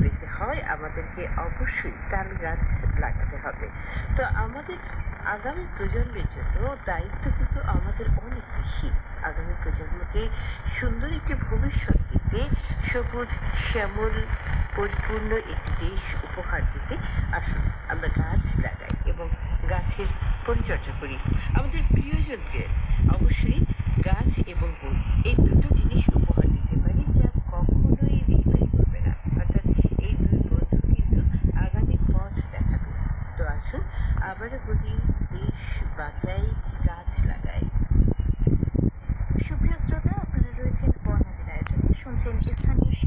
পেতে হয়, আমাদেরকে অবশ্যই তাল গাছ লাগাতে হবে। তো আমাদের আগামী প্রজন্মের জন্য দায়িত্ব কিন্তু আমাদের অনেক বেশি আগামী প্রজন্মকে সুন্দর একটি ভবিষ্যৎ দিতে, সবুজ, শ্যামল, পরিপূর্ণ একটি দেশ উপহার দিতে আসুন। আমরা গাছ লাগাই এবং গাছের পরিচর্যা করি। আমাদের প্রিয়জনকে আবার বলি বেশ বাঁচাই গাছ লাগাই সুপ্রিয় শ্রোতা আপনারা রয়েছেন বর্ণালীর আয়োজনে শুনছেন স্থানীয়